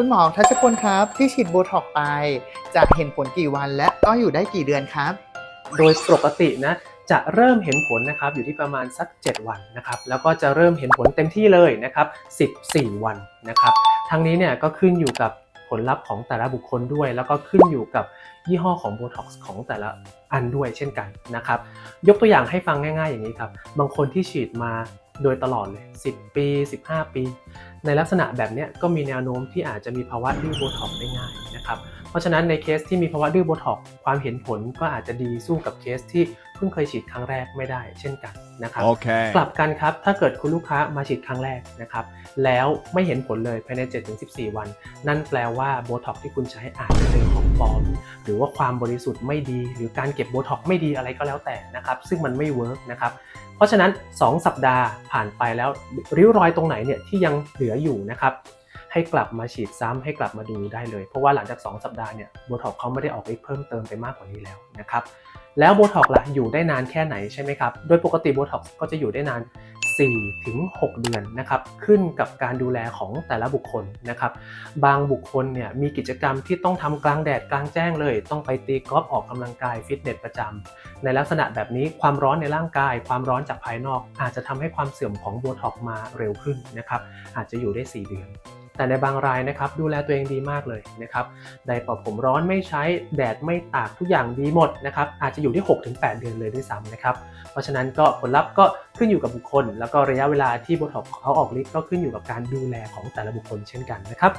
คุณหมอทัชพลครับ ที่ฉีดโบท็อกซ์ไป จะเห็นผลกี่วันและก็อยู่ได้กี่เดือนครับ โดยปกตินะจะเริ่มเห็นผลนะครับอยู่ที่ประมาณสัก 7 วันนะครับแล้วก็จะเริ่มเห็นผลเต็มที่เลยนะครับ14 วันนะครับทั้งนี้เนี่ยก็ขึ้นอยู่กับผลลัพธ์ของแต่ละบุคคลด้วย แล้วก็ขึ้นอยู่กับยี่ห้อของโบท็อกซ์ของแต่ละอันด้วยเช่นกันนะครับยกตัวอย่างให้ฟังง่าย ๆ อย่างนี้ครับบางคนที่ฉีดมา โดยตลอดเลย 10 ปี 15 ปี ในลักษณะแบบเนี้ยก็มีแนวโน้มที่อาจจะมีภาวะดื้อโบท็อกซ์ได้ง่ายนะครับ เพราะฉะนั้นในเคสที่มีภาวะดื้อโบท็อกซ์ความเห็นผลก็อาจจะดีสู้กับเคสที่เพิ่งเคยฉีดครั้งแรกไม่ได้เช่นกันนะครับ Okay. กลับกันครับถ้าเกิดคุณลูกค้ามาฉีดครั้งแรกนะครับแล้วไม่เห็นผลเลยภายใน 7-14 วัน นั่นแปลว่าโบท็อกซ์ที่คุณใช้อาจจะเป็นของ ปลอม หรือว่าความบริสุทธิ์ไม่ดี หรือการเก็บโบท็อกไม่ดีอะไรก็แล้วแต่นะครับซึ่งมันไม่เวิร์กนะครับเพราะฉะนั้น 2 สัปดาห์ผ่านไปแล้วริ้วรอยตรงไหนเนี่ยที่ยังเหลืออยู่นะครับให้กลับมาฉีดซ้ำให้กลับมาดูได้เลย เพราะว่าหลังจาก 2 สัปดาห์เนี่ยโบท็อกเขาไม่ได้ออกฤทธิ์เพิ่มเติมไปมากกว่านี้แล้วนะครับแล้วโบท็อกล่ะอยู่ได้นานแค่ไหนใช่ไหมครับ โดยปกติโบท็อกก็จะอยู่ได้นาน 4ถึง6เดือนนะครับขึ้นกับการดูแลของแต่ละบุคคลนะครับ บางบุคคลเนี่ยมีกิจกรรมที่ต้องทำกลางแดดกลางแจ้งเลย ต้องไปตีกอล์ฟออกกำลังกายฟิตเนสประจำในลักษณะแบบนี้ความร้อนในร่างกาย ความร้อนจากภายนอก อาจจะทำให้ความเสื่อมของโบท็อกมาเร็วขึ้นนะครับอาจจะอยู่ได้ 4 เดือน แต่ในบางรายนะครับดูแลตัวเองดีมากเลยนะครับไดเป่าผมร้อนไม่ใช้แดดไม่ตากทุกอย่างดีหมดนะครับอาจจะอยู่ที่ 6-8 เดือนเลยด้วยซ้ำนะครับเพราะฉะนั้นก็ผลลัพธ์ก็ขึ้นอยู่กับบุคคล แล้วก็ระยะเวลาที่โบท็อกเขาออกฤทธิ์ก็ขึ้นอยู่กับการดูแลของแต่ละบุคคลเช่นกันนะครับ